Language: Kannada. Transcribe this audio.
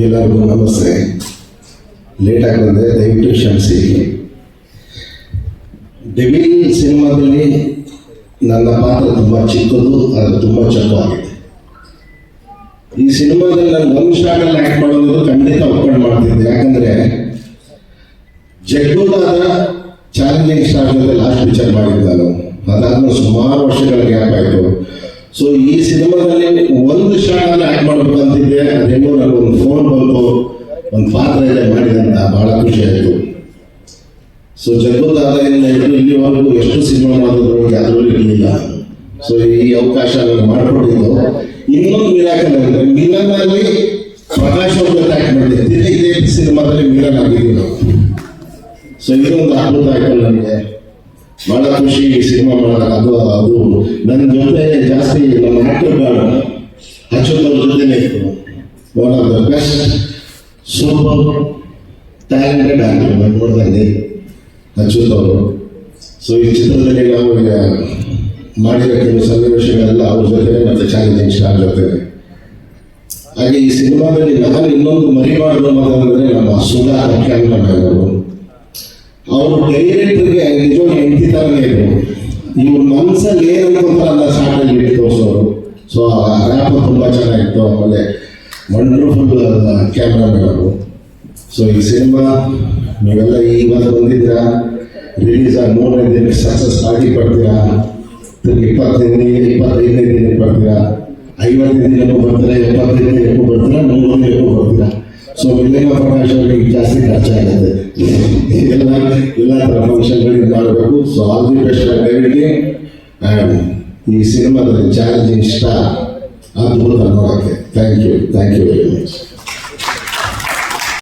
ಎಲ್ಲರಿಗೂ ನಮಸ್ತೆ. ಲೇಟಾಗಿ ಬಂದೆ ದಯವಿಟ್ಟು ಕ್ಷಮಿಸಿ. ಡೆವಿಲ್ ಸಿನಿಮಾದಲ್ಲಿ ನನ್ನ ಪಾತ್ರ ತುಂಬ ಚಿಕ್ಕದು, ಅದು ತುಂಬ ಚಂದವಾಗಿದೆ ಈ ಸಿನಿಮಾದಲ್ಲಿ ನಾನು ಒಂದು ಶಾಟಲ್ಲಿ ಆ್ಯಕ್ಟ್ ಮಾಡೋದು ಖಂಡಿತ ಒಪ್ಕೊಂಡು ಮಾಡ್ತಿದ್ದೆ. ಯಾಕಂದರೆ ಜಗ್ಗುದಾದ ಚಾಲೆಂಜಿಂಗ್ ಸ್ಟಾರ್ಟ್ನಲ್ಲಿ ಲಾಸ್ಟ್ ಪಿಕ್ಚರ್ ಮಾಡಿದ್ದೆ ನಾನು. ಅದಾದ್ಮೇಲೆ ಸುಮಾರು ವರ್ಷಗಳ ಗ್ಯಾಪ್ ಆಯಿತು. ಸೊ ಈ ಸಿನಿಮಾದಲ್ಲಿ ಒಂದು ಶಾಟಲ್ಲಿ ಆ್ಯಕ್ಟ್ ಮಾಡ್ಬೇಕಂತಿದ್ದೆ ಅದೇನೋ ನನಗೆ ಒಂದು ಫೋನ್ ಬಂತು ಒಂದು ಪಾತ್ರ ಇದೆ ಆಯಿತು ಸೊ ಜಗ್ಗುದಾದದಿಂದ ಹಿಡಿದು ಇಲ್ಲಿವರೆಗೂ ಎಷ್ಟು ಸಿನಿಮಾ ಮಾಡಿದ್ರು ಯಾರೂ ಇರಲಿಲ್ಲ ಸೊ ಈ ಅವಕಾಶ ನಾನು ಮಾಡಿಕೊಂಡಿದ್ದು. ಇನ್ನೊಂದು ಮಿರಾಕಲ್ ಆಗಿದೆ ಮಿಲನಲ್ಲಿ ಪ್ರಕಾಶ್ ಅವ್ರ ಅಟ್ಯಾಕ್ ಮಾಡಿದ್ದೆ. ಇದೇ ಸಿನಿಮಾದಲ್ಲಿ ಮಿಲನ್ ಆಗಿದ್ದೀವಿ ಸೊ ಇದೊಂದು ಅದ್ಭುತ ಆಯ್ತು ನನಗೆ ಬಹಳ ಖುಷಿ ಸಿನಿಮಾ ಮಾಡೋದು ಅದು ಅದು ನನ್ನ ಜೊತೆ ಜಾಸ್ತಿ ನಮ್ಮ ಮಕ್ಕಳು ಅಚ್ಯುತ್ ಅವ್ರ ಜೊತೆನೇ ಇತ್ತು one of the best super talented ನಾನು ನೋಡ್ದಂಗೆ ಅಚ್ಯುತ್ ಅವರು ಸೊ ಈ ಚಿತ್ರದಲ್ಲಿ ನಾವು ಈಗ ಮಾಡಿರೋ ಕೆಲವು ಸನ್ನಿವೇಶಗಳೆಲ್ಲ ಅವ್ರ ಜೊತೆ ಮತ್ತು ಚಾಲೆಂಜಿಂಗ್ ಸ್ಟಾರ್ ಜೊತೆ ಹಾಗೆ ಈ ಸಿನಿಮಾದಲ್ಲಿ ನಾನು ಇನ್ನೊಂದು ಮರಿಬಾರ್ದು ಮಾತಾಡಿದ್ರೆ ನಮ್ಮ ಸುಧಾ ಕ್ಯಾಮ್ರಾಮನ್ ಅವರು ಅವರು ಡೈರೆಕ್ಟರ್ಗೆ ನಿಜವಾಗಿ ಹೆಂಡತಿ ತರನೇ ಇದ್ರು. ಇವ್ರ ಮನಸ್ಸಲ್ಲಿ ಏನಂತ ಅಲ್ಲ ಇಟ್ಟು ತೋರಿಸೋರು. ಸೊ ರ್ಯಾಪ್ ತುಂಬ ಚೆನ್ನಾಗಿತ್ತು, ಆಮೇಲೆ ವಂಡರ್ಫುಲ್ ಕ್ಯಾಮ್ರಾಮನ್ ಅವರು. ಸೊ ಈ ಸಿನಿಮಾ ನೀವೆಲ್ಲ ಇವತ್ತು ಬಂದಿದ್ದೀರಾ? ರಿಲೀಸ್ ಆಗಿ ಮೂರನೇ ದಿನಕ್ಕೆ ಸಕ್ಸಸ್ ಆಗಿ ಪಡ್ತೀರಾ ತಿರ್ಗಿ ಇಪ್ಪತ್ತೈದನೇ ಇಪ್ಪತ್ತೈದನೇ ದಿನಕ್ಕೆ ಬರ್ತೀರಾ ಐವತ್ತನೇ ದಿನಕ್ಕೂ ಬರ್ತೀರಾ, ಎಪ್ಪತ್ತೈದನೇ ದಿನಕ್ಕೂ ಬರ್ತೀರಾ ನೂರನೇ ದಿನಕ್ಕೂ ಬರ್ತೀರಾ? ಸೊ ವಿಲೇನ ಪ್ರಕಾಶ್ ಅವರಿಗೆ ಜಾಸ್ತಿ ಖರ್ಚಾಗುತ್ತೆ ಎಲ್ಲ ಎಲ್ಲ ಥರ ಫಂಕ್ಷನ್ಗಳಿಗೆ ಮಾಡಬೇಕು. So all the best and ಈ ಸಿನಿಮಾದಲ್ಲಿ ಚಾಲೆಂಜಿಂಗ್ ಸ್ಟಾರ್ ಅದ್ಭುತ ನೋಡೋಕ್ಕೆ. Thank you thank you very much